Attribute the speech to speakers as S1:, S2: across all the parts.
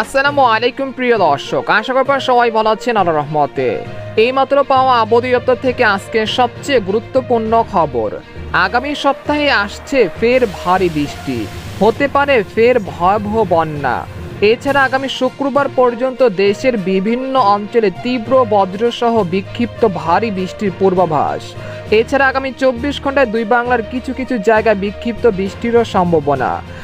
S1: আসসালামু আলাইকুম প্রিয় দর্শক, আশা করবেন সবাই ভালো আছেন আল্লাহ রহমতে। এইমাত্র পাওয়া আবহাওয়া থেকে আজকে সবচেয়ে গুরুত্বপূর্ণ খবর। আগামী সপ্তাহে আসছে ফের ভারী বৃষ্টি। হতে পারে ফের ভয়াবহ বন্যা। এছাড়া আগামী শুক্রবার পর্যন্ত দেশের বিভিন্ন অঞ্চলে তীব্র বজ্রসহ বিক্ষিপ্ত ভারী বৃষ্টির পূর্বাভাস। এছাড়া আগামী চব্বিশ ঘন্টায় দুই বাংলার কিছু কিছু জায়গায় বিক্ষিপ্ত বৃষ্টিরও সম্ভাবনা।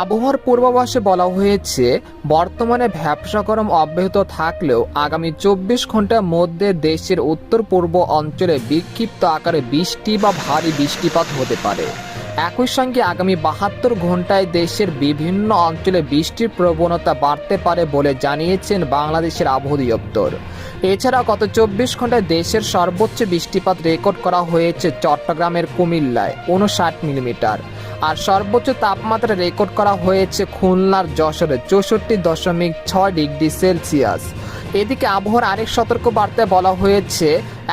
S1: আবহাওয়ার পূর্বাভাসে বলা হয়েছে, বর্তমানে ভ্যাবসা গরম অব্যাহত থাকলেও আগামী চব্বিশ ঘণ্টার মধ্যে দেশের উত্তর পূর্ব অঞ্চলে বিক্ষিপ্ত আকারে বৃষ্টি বা ভারী বৃষ্টিপাত হতে পারে। একই সঙ্গে আগামী বাহাত্তর ঘন্টায় দেশের বিভিন্ন অঞ্চলে বৃষ্টির প্রবণতা বাড়তে পারে বলে জানিয়েছেন বাংলাদেশের আবহাওয়া দপ্তর। এছাড়া গত চব্বিশ ঘন্টায় দেশের সর্বোচ্চ বৃষ্টিপাত রেকর্ড করা হয়েছে চট্টগ্রামের কুমিল্লায়, উনষাট মিলিমিটার। আর সর্বোচ্চ তাপমাত্রা রেকর্ড করা হয়েছে খুলনার যশোরে, চৌষট্টি দশমিক ছয় ডিগ্রি সেলসিয়াস। এদিকে আবহাওয়ার আরেক সতর্ক বার্তায় বলা হয়েছে,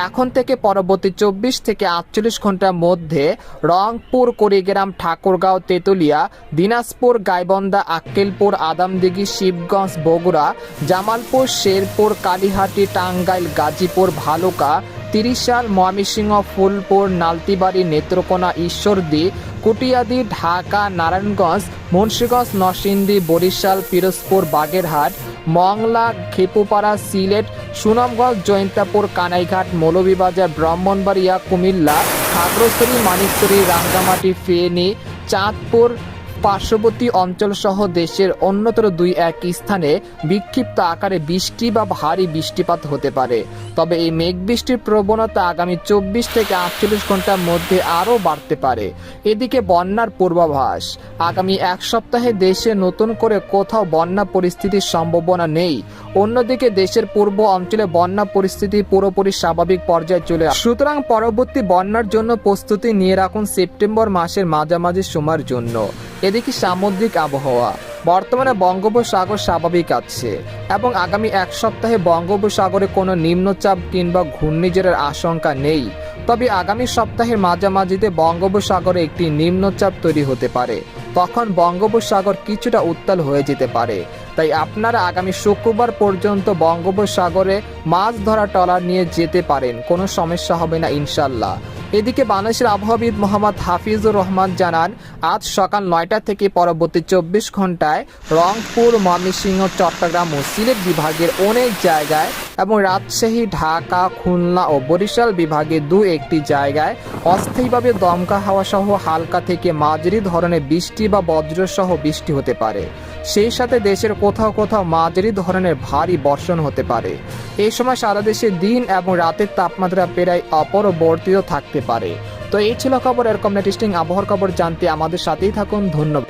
S1: এখন থেকে পরবর্তী চব্বিশ থেকে আটচল্লিশ ঘণ্টার মধ্যে রংপুর, কুড়িগ্রাম, ঠাকুরগাঁও, তেতুলিয়া, দিনাজপুর গাইবন্দা আক্কেলপুর, আদামদিঘি, শিবগঞ্জ, বগুড়া, জামালপুর, শেরপুর, কালীহাটি, টাঙ্গাইল, গাজীপুর, ভালুকা, তিরিশাল, ময়মনসিংহ, ফুলপুর, নালতিবাড়ি, নেত্রকোনা, ঈশ্বরদী কুটিয়াদি, ঢাকা, নারায়ণগঞ্জ, মুন্সীগঞ্জ, নরসিংদী, বরিশাল, পিরোজপুর, বাগেরহাট, মংলা, খেপুপাড়া, সিলেট, সুনামগঞ্জ, জৈন্তাপুর, কানাইঘাট, মৌলভীবাজার, ব্রাহ্মণবাড়িয়া, কুমিল্লা, খাগড়াছড়ি মানিকছড়ি রাঙ্গামাটি, ফেনী, চাঁদপুর পার্শ্ববর্তী অঞ্চল সহ দেশের অন্যতর দুই এক স্থানে বিক্ষিপ্ত আকারে বৃষ্টি বা ভারী বৃষ্টিপাত হতে পারে। তবে এই মেঘ বৃষ্টির প্রবণতা আগামী চব্বিশ থেকে আটচল্লিশ ঘণ্টার মধ্যে আরও বাড়তে পারে। এদিকে বন্যার পূর্বাভাস। আগামী এক সপ্তাহে দেশে নতুন করে কোথাও বন্যা পরিস্থিতির সম্ভাবনা নেই। অন্যদিকে দেশের পূর্ব অঞ্চলে বন্যা পরিস্থিতি পুরোপুরি স্বাভাবিক পর্যায়ে চলে আসে সুতরাং পরবর্তী বন্যার জন্য প্রস্তুতি নিয়ে রাখুন সেপ্টেম্বর মাসের মাঝামাঝি সময়ের জন্য। এদিকে সামুদ্রিক আবহাওয়া। বর্তমানে বঙ্গোপসাগর স্বাভাবিক আছে এবং আগামী এক সপ্তাহে বঙ্গোপসাগরে কোনো নিম্নচাপ কিংবা ঘূর্ণিঝড়ের আশঙ্কা নেই। তবে আগামী সপ্তাহের মাঝামাঝিতে বঙ্গোপসাগরে একটি নিম্নচাপ তৈরি হতে পারে। তখন বঙ্গোপসাগর কিছুটা উত্তাল হয়ে যেতে পারে। তাই আপনারা আগামী শুক্রবার পর্যন্ত বঙ্গোপসাগরে মাছ ধরা ট্রলার নিয়ে যেতে পারেন। কোনো সমস্যা হবে না ইনশাল্লাহ এদিকে বাংলাদেশের আবহাওয়াবিদ মোহাম্মদ হাফিজুর রহমান জানান, আজ সকাল নয়টা থেকে পরবর্তী চব্বিশ ঘন্টায় রংপুর, ময়মনসিংহ, চট্টগ্রাম ও সিলেট বিভাগের অনেক জায়গায় এবং রাজশাহী, ঢাকা, খুলনা ও বরিশাল বিভাগে দু একটি জায়গায় অস্থায়ীভাবে দমকা হাওয়া সহ হালকা থেকে মাঝারি ধরনের বৃষ্টি বা বজ্রসহ বৃষ্টি হতে পারে। সেই সাথে দেশের কোথাও কোথাও মাঝারি ধরনের ভারী বর্ষণ হতে পারে। এই সময় সারা দেশে দিন এবং রাতের তাপমাত্রা প্রায় অপরবর্তিত থাকতে পারে। তো এই ছিল খবর, এরকম লেটেস্টিং আবহাওয়ার খবর জানতে আমাদের সাথেই থাকুন। ধন্যবাদ।